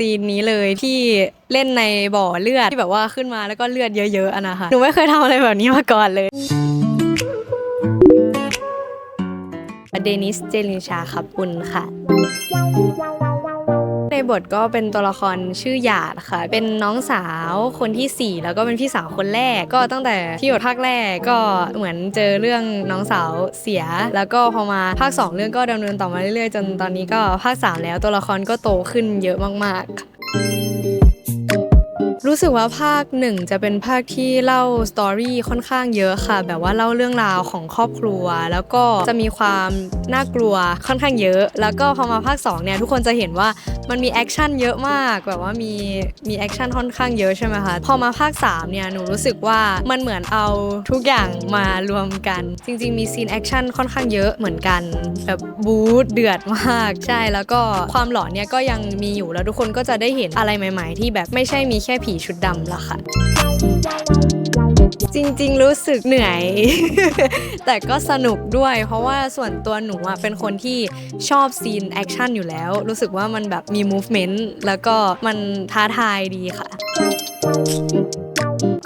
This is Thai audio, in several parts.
ซีนนี้เลยที่เล่นในบ่อเลือดที่แบบว่าขึ้นมาแล้วก็เลือดเยอะๆอะนะคะหนูไม่เคยทำอะไรแบบนี้มาก่อนเลยเดนิสเจลินชาขับปุนค่ะ บทก็เป็นตัวละครชื่อหยาดค่ะ เป็นน้องสาวคนที่ 4 แล้วก็เป็นพี่สาวคนแรก ก็ตั้งแต่ที่บทภาคแรกก็เหมือนเจอเรื่องน้องสาวเสีย แล้วก็พอมาภาค 2 เรื่องก็ดำเนินต่อมาเรื่อยๆ จนตอนนี้ก็ภาค 3 แล้วตัวละครก็โตขึ้นเยอะมากๆ รู้สึกว่าภาคหนึ่งจะเป็นภาคที่เล่าสตอรี่ค่อนข้างเยอะค่ะ แบบว่าเล่าเรื่องราวของครอบครัว แล้วก็จะมีความน่ากลัวค่อนข้างเยอะ แล้วก็พอมาภาค2เนี่ยทุกคนจะเห็นว่ามันมีแอคชั่นเยอะมากแบบว่ามีมีแอคชั่นค่อนข้างเยอะใช่ไหมคะพอมาภาค3เนี่ยหนูรู้สึกว่ามันเหมือนเอาทุกอย่างมารวมกัน จริง ๆ มีซีนแอคชั่นค่อนข้างเยอะเหมือนกันแบบบู๊เดือดมากใช่แล้วก็ความหลอนเนี่ยก็ยังมีอยู่แล้วทุกคนก็จะได้เห็นอะไรใหม่ ๆ ที่แบบไม่ใช่มีแค่ผีชุดดำละค่ะ จริงๆ รู้สึกเหนื่อย แต่ก็สนุกด้วย เพราะว่าส่วนตัวหนูอะเป็นคนที่ชอบซีนแอคชั่นอยู่แล้ว รู้สึกว่ามันแบบมีมูฟเมนต์แล้วก็มันท้าทายดีค่ะ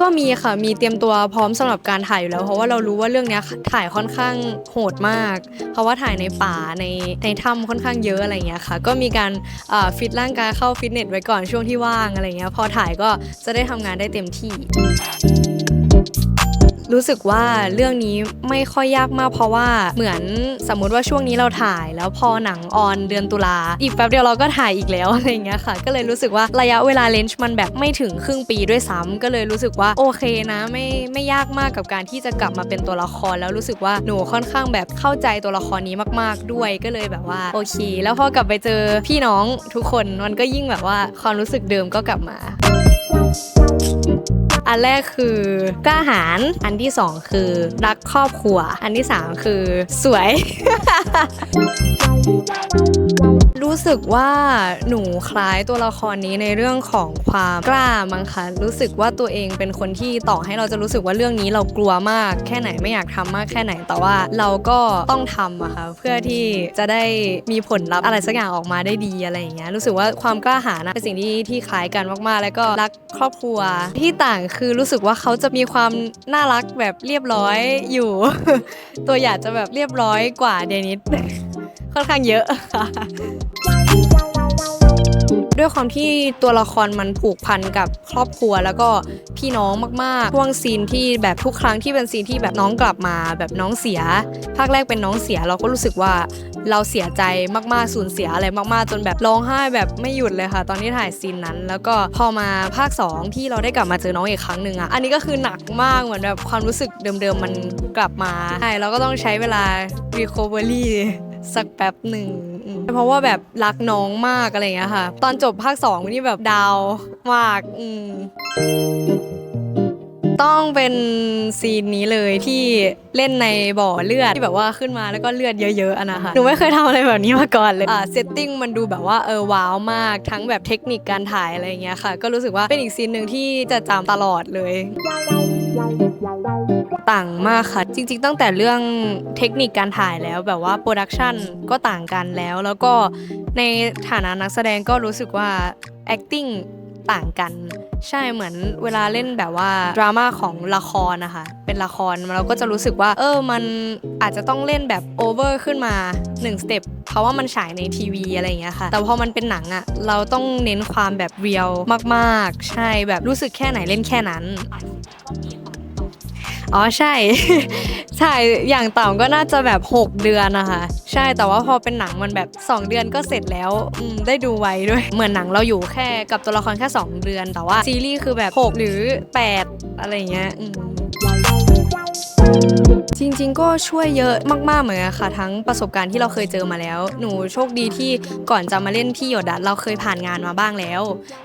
ก็มีค่ะมีเตรียมตัวพร้อมสำหรับการถ่ายอยู่แล้ว เพราะว่าเรารู้ว่าเรื่องนี้ถ่ายค่อนข้างโหดมาก เพราะว่าถ่ายในป่าในในถ้ำค่อนข้างเยอะอะไรเงี้ยค่ะ ก็มีการฟิตร่างกายเข้าฟิตเนสไว้ก่อนช่วงที่ว่างอะไรเงี้ยพอถ่ายก็จะได้ทำงานได้เต็มที่ รู้สึกว่าเรื่องนี้ไม่ค่อยยากมากเพราะว่าเหมือนสมมุติว่าช่วงนี้เราถ่าย แล้วพอหนังออนเดือนตุลาอีกแป๊บเดียวเราก็ถ่ายอีกแล้วอะไรเงี้ยค่ะ ก็เลยรู้สึกว่าระยะเวลาเลนจ์มันแบบไม่ถึงครึ่งปีด้วยซ้ำก็เลยรู้สึกว่าโอเคนะ ไม่ไม่ยากมากกับการที่จะกลับมาเป็นตัวละคร แล้วรู้สึกว่าหนูค่อนข้างแบบเข้าใจตัวละครนี้มาก ๆด้วยก็เลยแบบว่าโอเค แล้วพอกลับไปเจอพี่น้องทุกคนมันก็ยิ่งแบบว่าความรู้สึกเดิมก็กลับมา อันแรกคือกล้าหาญอันที่สองคือรักครอบครัว อันที่สามคือสวย รู้สึกว่าหนูคล้ายตัวละครนี้ในเรื่องของความกล้ามั้งคะรู้สึกว่าตัวเองเป็นคนที่ต่อให้เราจะรู้สึกว่าเรื่องนี้เรากลัวมาก แค่ไหนไม่อยากทำมากแค่ไหน แต่ว่าเราก็ต้องทำอะค่ะเพื่อที่จะได้มีผลลัพธ์อะไรสักอย่างออกมาได้ดีอะไรอย่างเงี้ยรู้สึกว่าความกล้าหาญนะเป็นสิ่งที่ที่คล้ายกันมากๆ แล้วก็รักครอบครัวที่ต่างคือรู้สึกว่าเขาจะมีความน่ารักแบบเรียบร้อยอยู่ ตัวอยากจะแบบเรียบร้อยกว่าเดนิส ค่อนข้างเยอะค่ะด้วยความที่ตัวละครมันผูกพันกับครอบครัวแล้วก็พี่น้องมากๆ ช่วงซีนที่แบบทุกครั้งที่เป็นซีนที่แบบน้องกลับมา แบบน้องเสีย ภาคแรกเป็นน้องเสียเราก็รู้สึกว่าเราเสียใจมากๆ สูญเสียอะไรมากๆ จนแบบร้องไห้แบบไม่หยุดเลยค่ะ ตอนที่ถ่ายซีนนั้น แล้วก็พอมาภาค 2 ที่เราได้กลับมาเจอน้องอีกครั้งหนึ่งอะอันนี้ก็คือหนักมากเหมือนแบบความรู้สึกเดิมๆมันกลับมาใช่เราก็ต้องใช้เวลา recovery สักแป๊บหนึ่งเพราะว่าแบบรักน้องมากอะไรเงี้ยค่ะ ตอนจบภาคสองนี่แบบดาวมากอืมต้องเป็นซีนนี้เลยที่เล่นในบ่อเลือดที่แบบว่าขึ้นมาแล้วก็เลือดเยอะๆอะนะคะหนูไม่เคยทำอะไรแบบนี้มาก่อนเลยอ่าเซตติ้งมันดูแบบว่าเออว้าวมากทั้งแบบเทคนิคการถ่ายอะไรเงี้ยค่ะ ก็รู้สึกว่าเป็นอีกซีนหนึ่งที่จะจำตลอดเลย ต่างมากค่ะ จริง ๆ ตั้งแต่เรื่องเทคนิคการถ่ายแล้วแบบว่าโปรดักชันก็ต่างกันแล้ว แล้วก็ในฐานะนักแสดงก็รู้สึกว่า acting ต่างกัน ใช่เหมือนเวลาเล่นแบบว่าดราม่าของละครนะคะเป็นละครเราก็จะรู้สึกว่า เออมันอาจจะต้องเล่นแบบโอเวอร์ขึ้นมา1สเต็ปเพราะว่ามันฉายในทีวีอะไรอย่างเงี้ยค่ะ แต่พอมันเป็นหนังอะเราต้องเน้นความแบบเรียลมากๆ ใช่แบบรู้สึกแค่ไหนเล่นแค่นั้น อ๋อใช่ใช่อย่างต่ำก็น่าจะแบบ 6 เดือนนะคะ ใช่แต่ว่าพอเป็นหนังมันแบบ 2 เดือนก็เสร็จแล้วอืมได้ดูไวด้วย เหมือนหนังเราอยู่แค่กับตัวละครแค่ 2 เดือน แต่ว่าซีรีส์คือแบบ 6 หรือ 8 อะไรอย่างเงี้ยอืม จริง ๆ ก็ช่วยเยอะมากๆเหมือนกันค่ะ ทั้งประสบการณ์ที่เราเคยเจอมาแล้ว หนูโชคดีที่ก่อนจะมาเล่นที่หยดอะเราเคยผ่านงานมาบ้างแล้ว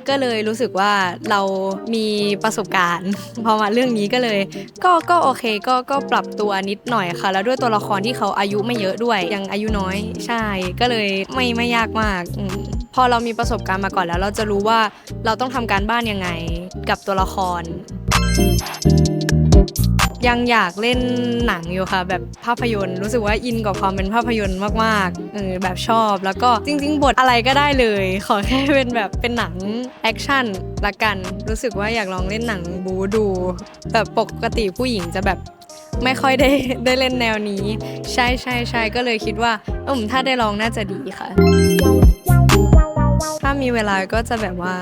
ก็เลยรู้สึกว่าเรามีประสบการณ์ พอมาเรื่องนี้ก็เลย ก็ก็โอเคก็ก็ปรับตัวนิดหน่อยค่ะ แล้วด้วยตัวละครที่เขาอายุไม่เยอะด้วยยังอายุน้อยใช่ ก็เลยไม่ไม่ยากมากอมพอเรามีประสบการณ์มาก่อนแล้ว เราจะรู้ว่าเราต้องทำการบ้านยังไงกับตัวละคร ยังอยากเล่นหนังอยู่ค่ะ แบบภาพยนตร์รู้สึกว่าอินกับความเป็นภาพยนตร์มากๆเออแบบชอบ แล้วก็จริง ๆ บทอะไรก็ได้เลย ขอแค่เป็นแบบเป็นหนังแอคชั่นละกัน รู้สึกว่าอยากลองเล่นหนังบูดูแบบปกติผู้หญิงจะแบบไม่ค่อยได้ได้เล่นแนวนี้ ใช่ใช่ใช่ก็เลยคิดว่าอืมถ้าได้ลองน่าจะดีค่ะามีเวลาก็จะแบบว่า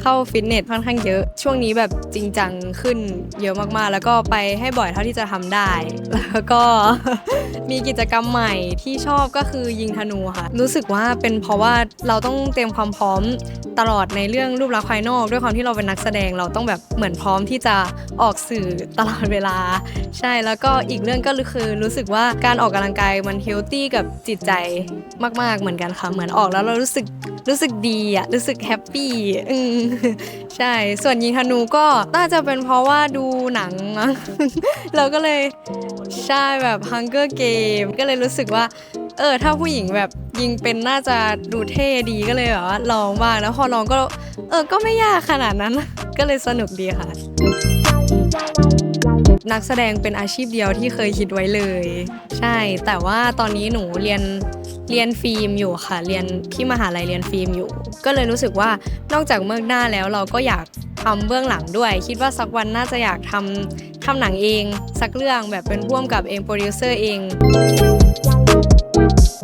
เข้าฟิตเนสค่อนข้างเยอะ ช่วงนี้แบบจริงจังขึ้นเยอะมากๆ แล้วก็ไปให้บ่อยเท่าที่จะทำได้ แล้วก็มีกิจกรรมใหม่ที่ชอบก็คือยิงธนูค่ะ รู้สึกว่าเป็นเพราะว่าเราต้องเตรียมความพร้อมตลอดในเรื่องรูปลักษณ์ภายนอก ด้วยความที่เราเป็นนักแสดงเราต้องแบบเหมือนพร้อมที่จะออกสื่อตลอดเวลา ใช่แล้วก็อีกเรื่องก็คือรู้สึกว่าการออกกำลังกายมันเฮลตี้กับจิตใจมาก ๆเหมือนกันค่ะเหมือนออกแล้วเรารู้สึกรู้สึกดีอะรู้สึกแฮปปี้อืมใช่ ส่วนยิงธนูก็น่าจะเป็นเพราะว่าดูหนังมั้งเราก็เลยใช่แบบ Hunger Game ก็เลยรู้สึกว่า เออ ถ้าผู้หญิงแบบยิงเป็นน่าจะดูเท่ดีก็เลยแบบว่าลองบ้างแล้วพอลองก็ เออก็ไม่ยากขนาดนั้น ก็เลยสนุกดีค่ะ นักแสดงเป็นอาชีพเดียวที่เคยคิดไว้เลย ใช่ แต่ว่าตอนนี้หนูเรียน เรียนฟิล์มอยู่ค่ะ เรียนที่มหาลัยเรียนฟิล์มอยู่ ก็เลยรู้สึกว่านอกจากเบื้องหน้าแล้วเราก็อยากทำเบื้องหลังด้วย คิดว่าสักวันน่าจะอยากทำทำหนังเอง สักเรื่องแบบเป็นพ่วงกับเองโปรดิวเซอร์เอง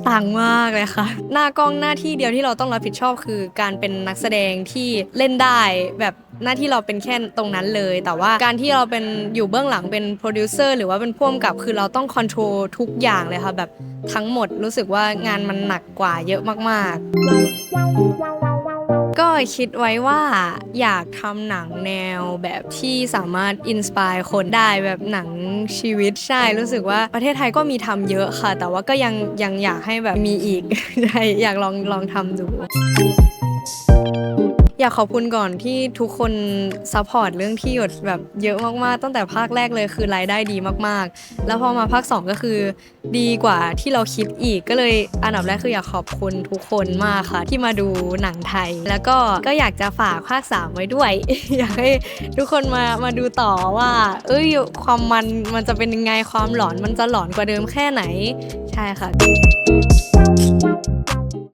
ต่างมากเลยค่ะ หน้ากล้องหน้าที่เดียวที่เราต้องรับผิดชอบคือการเป็นนักแสดงที่เล่นได้แบบหน้าที่เราเป็นแค่ตรงนั้นเลย แต่ว่าการที่เราเป็นอยู่เบื้องหลังเป็นโปรดิวเซอร์หรือว่าเป็นพ่วงกับคือเราต้องคอนโทรลทุกอย่างเลยค่ะแบบทั้งหมดรู้สึกว่างานมันหนักกว่าเยอะมากๆ ก็คิดไว้ว่าอยากทำหนังแนวแบบที่สามารถอินสปายคนได้แบบหนังชีวิตใช่รู้สึกว่าประเทศไทยก็มีทำเยอะค่ะ แต่ว่าก็ยังยังอยากให้แบบมีอีก อยากลองลองทำดู อยากขอบคุณก่อนที่ทุกคนซัพพอร์ตเรื่องที่หยดแบบเยอะมากๆ ตั้งแต่ภาคแรกเลยคือรายได้ดีมากๆ แล้วพอมาภาค 2 ก็คือดีกว่าที่เราคิดอีกก็เลยอันดับแรกคืออยากขอบคุณทุกคนมากค่ะ ที่มาดูหนังไทย แล้วก็ก็อยากจะฝากภาค 3 ไว้ด้วย อยากให้ทุกคนมามาดูต่อว่า เอ้ยความมันมันจะเป็นยังไงความหลอนมันจะหลอนกว่าเดิมแค่ไหน ใช่ค่ะ